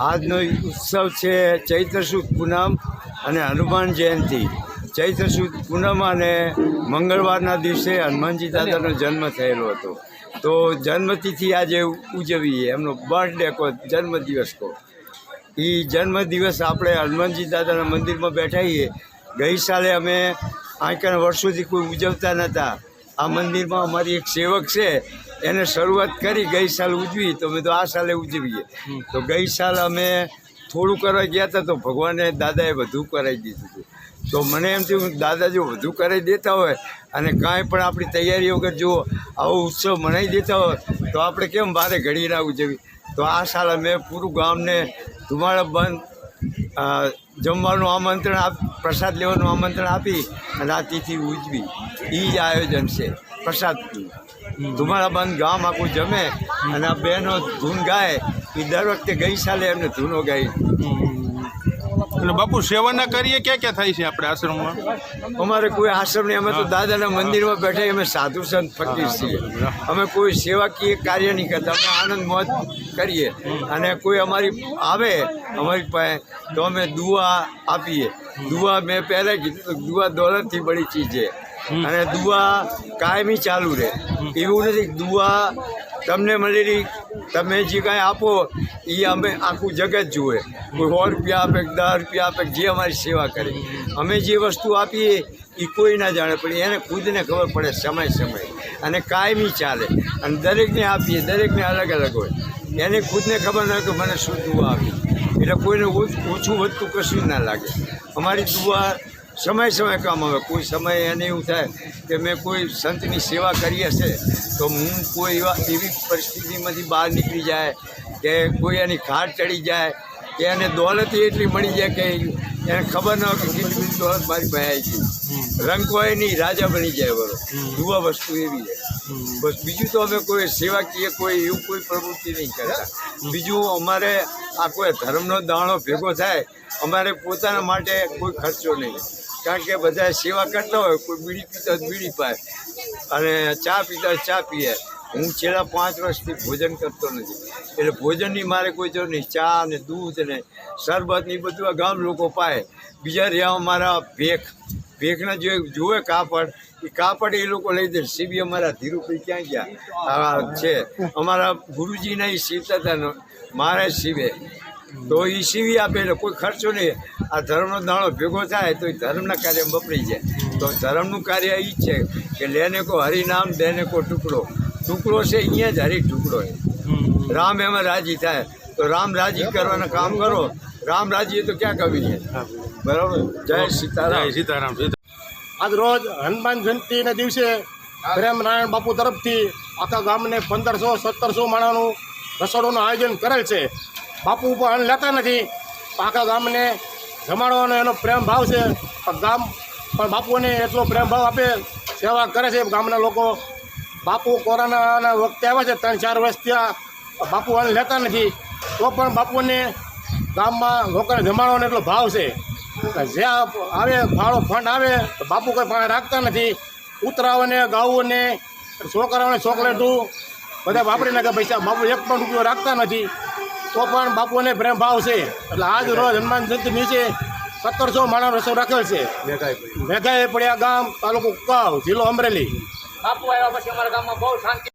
આજનો ઉત્સવ છે ચૈત્ર સુદ પૂનમ અને હનુમાન જયંતિ. ચૈત્ર સુદ પૂનમ અને મંગળવારના દિવસે હનુમાનજી દાદાનો જન્મ થયેલો હતો. તો જન્મતિથિ આજે ઉજવીએ, એમનો બર્થડે કહો જન્મદિવસ કહો એ જન્મદિવસ આપણે હનુમાનજી દાદાના મંદિરમાં બેઠાઈએ ગઈ સાલે અમે આંકણ વર્ષોથી કોઈ ઉજવતા નહોતા આ મંદિરમાં અમારી એક સેવક છે, એને શરૂઆત કરી ગઈ સાલ ઉજવી, તો મેં તો આ સાલે ઉજવીએ. તો ગઈ સાલ અમે થોડું કરવા ગયા હતા, તો ભગવાને દાદાએ વધુ કરાવી દીધું હતું. તો મને એમ થયું, દાદા, જો વધુ કરાવી દેતા હોય અને કાંઈ પણ આપણી તૈયારી વગર જો આવો ઉત્સવ મનાવી દેતા હોય, તો આપણે કેમ બારે ઘડી ના ઉજવી તો આ સાલ અમે પૂરું ગામને ધુમાડા બંધ જમવાનું આમંત્રણ આપ પ્રસાદ લેવાનું આમંત્રણ આપી અને આ તિથિ ઉજવી. એ જ આયોજન છે પ્રસાદનું. બંધ ગામ આખું જમે અને આ બહેનો ધૂન ગાય. એ દર વખતે ગઈ સાલે એમને ધૂનો ગાઈ એટલે બાપુ સેવાના કાર્ય ક્યાં ક્યાં થાય છે આપણે આશ્રમમાં? અમારે કોઈ આશ્રમ નહીં અમે તો દાદાના મંદિરમાં બેઠા અમે સાધુ સંત ફકીર છીએ. અમે કોઈ સેવાકીય કાર્ય નહીં કરતા અમે આનંદ મોજ કરીએ. અને કોઈ અમારી આવે અમારી પાસે તો અમે દુઆ આપીએ. દુઆ મેં પહેલાં કીધું દુઆ દોલતથી બળી ચીજ છે. અને દુઆ કાયમી ચાલુ રહે. એવું નથી કે દુઆ તમને મળેલી તમે જે કાંઈ આપો એ અમે આખું જગત જુએ. કોઈ સો રૂપિયા આપે, કે દસ રૂપિયા આપે જે અમારી સેવા કરે. અમે જે વસ્તુ આપીએ એ કોઈ ના જાણે, પણ એને ખુદને ખબર પડે સમય સમય. અને કાયમી ચાલે. અને દરેકને આપીએ, દરેકને અલગ અલગ હોય. એને ખુદને ખબર ન હોય કે મને શું દુઆ આપી. એટલે કોઈને ઓછ- વધતું કશું ના લાગે. અમારી દુઆ સમય સમય કામ આવે. કોઈ સમય એને એવું થાય કે મેં કોઈ સંતની સેવા કરી હશે તો હું કોઈ એવા એવી પરિસ્થિતિમાંથી બહાર નીકળી જાય કે કોઈ એની ઘાટ ચડી જાય કે એને દોલત એટલી મળી જાય કે એને ખબર ન હોય કે કેટલી બધી દોલત મારી ભાઈ આવી ગઈ. રંગ હોય નહીં રાજા બની જાય બરો યુવા વસ્તુ એવી છે. બસ બીજું તો અમે કોઈ સેવાકીય કોઈ એવું કોઈ પ્રવૃત્તિ નહીં કરતા બીજું અમારે આ કોઈ ધર્મનો દાણો ભેગો થાય અમારે પોતાના માટે કોઈ ખર્ચો નહીં. કારણ કે બધા સેવા કરતા હોય, કોઈ બીડી પીતા બીડી પાય. અને ચા પીતા ચા પીએ. હું છેલ્લા પાંચ વર્ષથી ભોજન કરતો નથી. એટલે ભોજનની મારે કોઈ જરૂર નહીં. ચા ને દૂધ ને શરબત ને બધું આ ગામ લોકો પાય. બીજા રહ્યા મારા ભેખ. ભેખના જે જુએ કાપડ, એ કાપડ એ લોકો લઈ દે. સીબી અમારા ધીરુભાઈ ક્યાં ગયા? છે. અમારા ગુરુજીના એ સીવતા હતા મારે સીવે. તો એ સીવી આપે એટલે કોઈ ખર્ચો નહીં. આ ધર્મનો દાણો ભેગો થાય તો એ ધર્મના કાર્યમાં વપરી જાય. તો ધર્મનું કાર્ય એ જ છે કે લેને કો હરિનામ દેને કો ટુકડો. ટુકડો છે અહીંયા જ હરી ટુકડો છે રામ એમાં રાજી થાય. તો રામ રાજી કરવાના કામ કરો. રામ રાજી તો ક્યાં કવિ છે બરાબર? જય સીતારામ. જય સીતારામ. આજ રોજ હનુમાન જયંતિના દિવસે પ્રેમનારાયણ બાપુ તરફથી આખા ગામને પંદરસો સત્તરસો માણાનું રસોડુંનું આયોજન કરેલ છે. બાપુ ઉપર અન્ન લેતા નથી. આખા ગામને જમાડવાનો એનો પ્રેમ ભાવ છે. પણ ગામ પણ બાપુને એટલો પ્રેમ ભાવ આપે, સેવા કરે છે ગામના લોકો. બાપુ કોરોનાના વખતે આવે છે, ત્રણ ચાર વર્ષ ત્યાં બાપુ અન્ન લેતા નથી. તો પણ બાપુને ગામમાં લોકોને જમાડવાનો એટલો ભાવ છે. જે આવે, ફાળો ફંડ આવે, તો બાપુ કોઈ પાસે રાખતા નથી. ઉતરાઓને ગાઉને છોકરાઓને ચોકલેટું બધા વાપરી નાખે પૈસા બાપુ એક પણ રૂપિયો રાખતા નથી. તો પણ બાપુને પ્રેમ ભાવ છે. એટલે આજ રોજ હનુમાન જયંતિ નીચે સત્તરસો માણસ રસો રાખેલ છે. મેઘાએ પડ્યા ગામ, તાલુકો કુકાવ, જિલ્લો અમરેલી. બાપુ આવ્યા પછી અમારા ગામમાં બહુ શાંતિ.